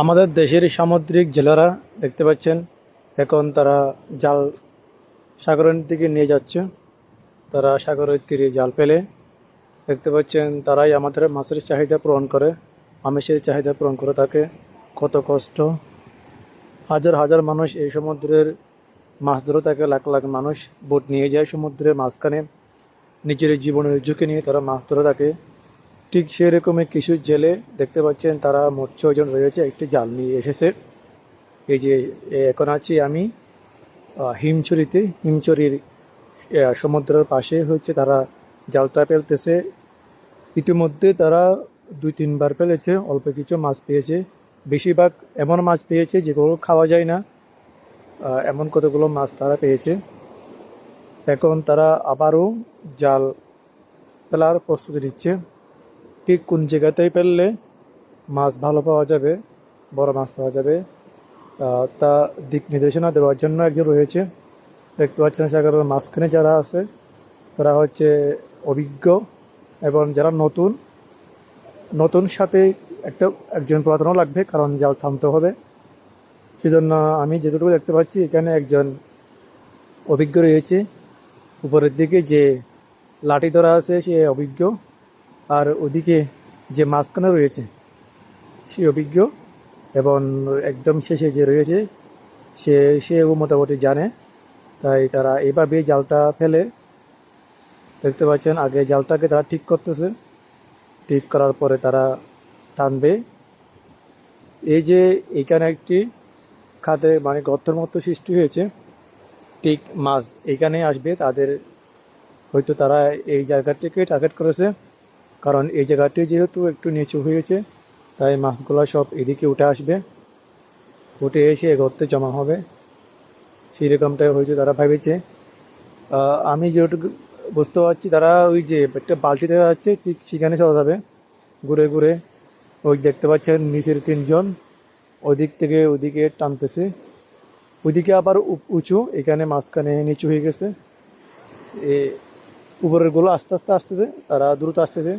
আমাদের দেশের সামুদ্রিক জেলেরা দেখতে পাচ্ছেন, এখন তারা জাল সাগরের দিকে নিয়ে যাচ্ছে। তারা সাগরের তীরে জাল পেলে দেখতে পাচ্ছেন, তারাই আমাদের মাছের চাহিদা পূরণ করে আমিষের চাহিদা পূরণ করে থাকে কত কষ্ট। হাজার হাজার মানুষ এই সমুদ্রের মাছ ধরে থাকে লাখ লাখ মানুষ বোট নিয়ে যায় সমুদ্রের মাঝখানে। নিজের জীবনের ঝুঁকি নিয়ে তারা মাছ ধরে থাকে ঠিক সেরকমই কিছু জেলে দেখতে পাচ্ছেন তারা মোট ছজন রয়েছে, একটি জাল নিয়ে এসেছে। এই যে এখন আছি আমি হিমছড়িতে। হিমছড়ির সমুদ্রের পাশে হচ্ছে তারা জালটা ফেলতেছে। ইতিমধ্যে তারা দুই, তিনবার ফেলেছে, অল্প কিছু মাছ পেয়েছে। বেশিরভাগ এমন মাছ পেয়েছে যেগুলো খাওয়া যায় না। এমন কতগুলো মাছ তারা পেয়েছে। এখন তারা আবারও জাল ফেলার প্রস্তুতি নিচ্ছে। ঠিক কোন জায়গাতেই ফেললে মাছ ভালো পাওয়া যাবে, বড় মাছ পাওয়া যাবে। তা দিক নির্দেশনা দেওয়ার জন্য একজন রয়েছে। দেখতে পাচ্ছেন সাগরের মাঝখানে যারা আছে, তারা হচ্ছে অভিজ্ঞ এবং যারা নতুন নতুন সাথে একটা, একজন পুরাতনও লাগবে কারণ জাল থামতে হবে। সেজন্য আমি যেটুকু দেখতে পাচ্ছি, এখানে একজন অভিজ্ঞ রয়েছে। উপরের দিকে যে লাঠি ধরা আছে, সে অভিজ্ঞ। আর ওদিকে যে মাঝখানে রয়েছে সে অভিজ্ঞ এবং একদম শেষে যে রয়েছে, সে, সেও মোটামুটি জানে। তাই তারা এইভাবে জালটা ফেলে, দেখতে পাচ্ছেন আগে জালটাকে তারা ঠিক করতেছে। ঠিক করার পরে তারা টানবে। এই যে এখানে একটি খাতে মানে গর্তের মতো সৃষ্টি হয়েছে, ঠিক মাছ এখানে আসবে, তাদের হয়তো তারা এই জায়গাটিকে টার্গেট করেছে। কারণ এই জায়গাটি যেহেতু একটু নিচু হয়েছে, তাই মাছগুলো সব এদিকে উঠে আসবে। উঠে এসে গর্তে জমা হবে। সেই রকমটাই হয়তো তারা ভেবেছে। আমি যেটুকু বুঝতে পারছি, তারা ওই যে একটা বালতিতে যাচ্ছে ঠিক সেখানে চলে যাবে। ঘুরে ঘুরে ওই দেখতে পাচ্ছেন নিচের তিনজন, ওদিক থেকে ওদিকে টানতেছে। ওইদিকে আবার উঁচু, এখানে মাঝখানে নিচু হয়ে গেছে। এ উপরেরগুলো আস্তে আস্তে আসতেছে, তারা দ্রুত আসতেছে।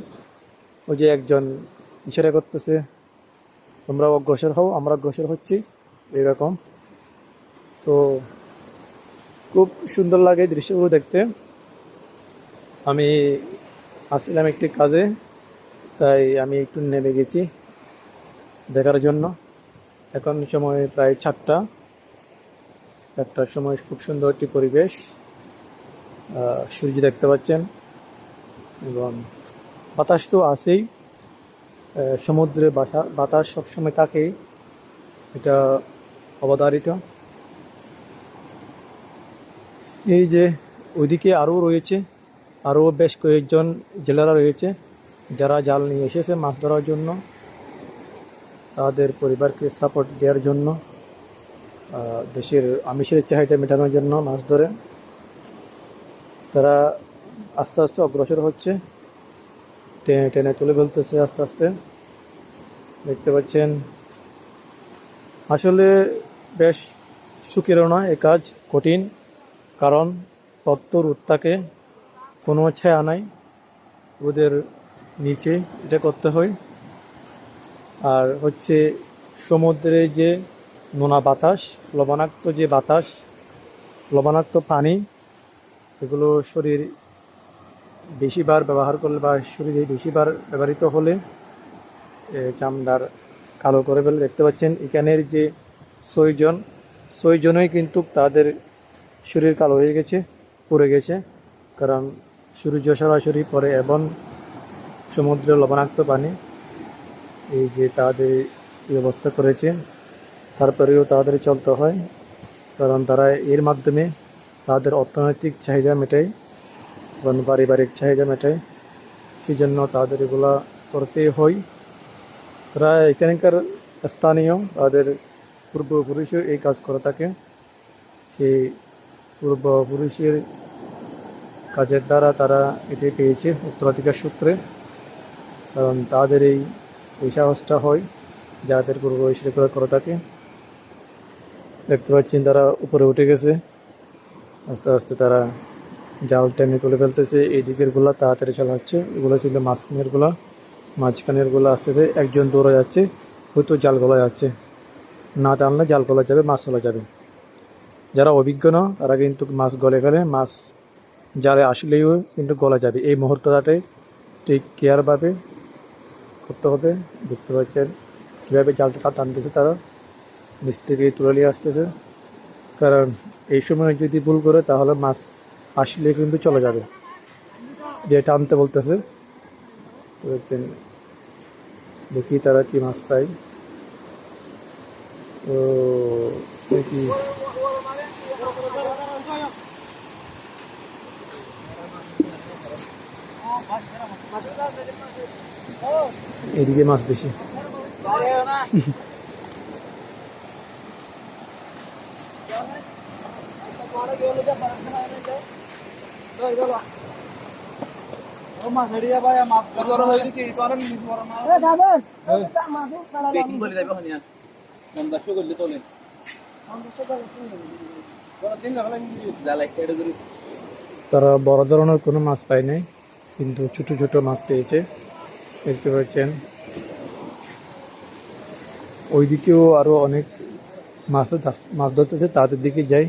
ওই যে একজন ইশারা করতেছে, তোমরা অগ্রসর হও, আমরা অগ্রসর হচ্ছি। এরকম তো খুব সুন্দর লাগে দৃশ্যগুলো দেখতে। আমি আসছিলাম একটি কাজে, তাই আমি একটু নেমে গেছি দেখার জন্য। এখন সময় প্রায় চারটা। চারটার সময় খুব সুন্দর একটি পরিবেশ। সূর্য দেখতে পাচ্ছেন এবং বাতাস তো আহ, সমুদ্রে বাসা বাতাস সবসময় থাকেই এটা অবধারিত। এই যে ওইদিকে আরও রয়েছে আরও বেশ কয়েকজন জেলেরা রয়েছে যারা জাল নিয়ে এসেছে মাছ ধরার জন্য তাদের পরিবারকে সাপোর্ট দেওয়ার জন্য দেশের আমিষের চাহিদা মেটানোর জন্য মাছ ধরে। তারা আস্তে আস্তে অগ্রসর হচ্ছে। টেনে টেনে তুলে ফেলতেছে আস্তে আস্তে। দেখতে পাচ্ছেন, আসলে বেশ সুখেরও নয় এ কাজ কঠিন, কারণ তত্ত্ব উত্তাকে কোনো ছায়া নাই। ওদের নিচে এটা করতে হয়। আর হচ্ছে সমুদ্রে যে নোনা বাতাস, লবণাক্ত যে বাতাস, লবণাক্ত পানি এগুলো শরীর বেশিবার ব্যবহার করলে বা শরীরে বেশিবার ব্যবহৃত হলে চামড়ার কালো করে ফেলে দেখতে পাচ্ছেন। এখানের যে ছয়জন ছয়জনই কিন্তু তাদের শরীর কালো হয়ে গেছে, পড়ে গেছে। কারণ সূর্য সরাসরি পরে এবং সমুদ্রের লবণাক্ত পানি, এই যে তাদের এই অবস্থা করেছে, তারপরেও তাদের চলতে হয়। কারণ তারা এর মাধ্যমে তাদের অর্থনৈতিক চাহিদা মেটায় এবং পারিবারিক চাহিদা মেটায় সেই জন্য তাদের এগুলা করতেই হয়। তারা এখানকার স্থানীয় তাদের পূর্বপুরুষও এই কাজ করে থাকে। সেই পূর্বপুরুষের কাজের দ্বারা তারা এটি পেয়েছে উত্তরাধিকার সূত্রে। কারণ তাদের এই এই সাহসটা হয়, যাদের পূর্বপুরুষের করে থাকে। দেখতে পাচ্ছেন তারা উপরে উঠে গেছে। আস্তে আস্তে তারা জাল টেনে তুলে ফেলতেছে। এই দিকেরগুলা তাড়াতাড়ি চলা হচ্ছে এগুলো ছিল মাঝখানেরগুলা। মাঝখানেরগুলো আসতেছে একজন দৌড়ে যাচ্ছে, হয়তো জাল গলা যাচ্ছে না টানলে জাল গলা যাবে, মাছ চলে যাবে। যারা অভিজ্ঞ না, তারা কিন্তু মাছ গলে ফেলে। মাছ জালে আসলেও কিন্তু গলা যাবে। এই মুহূর্তটাতে ঠিক কেয়ারভাবে করতে হবে। দেখতে পাচ্ছেন কীভাবে জালটা টানতেছে তারা। নিচ থেকে তুলে নিয়ে আসতেছে। কারণ এই সময় যদি ভুল করে তাহলে মাছ আসলে কিন্তু চলে যাবে। যে টানতে বলতেছে। দেখি তারা কি মাছ পায়। ও, দেখি। এদিকে মাছ বেশি। তারা বড় ধরনের কোনো মাছ পায় নাই, কিন্তু ছোট ছোট মাছ পেয়েছে। দেখতে পাচ্ছেন। ওইদিকেও আরও অনেক মাছ মাছ ধরতেছে, তাদের দিকে যাই।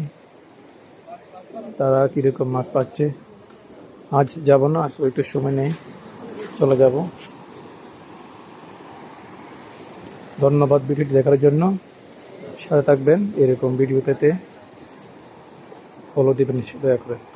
তারা কীরকম মাছ পাচ্ছে। আজ যাব না আজ একটু সময় নেই। চলে যাব। ধন্যবাদ ভিডিওটি দেখার জন্য। সাথে থাকবেন এরকম ভিডিও পেতে। ফলো দেবেন, দয়া করে।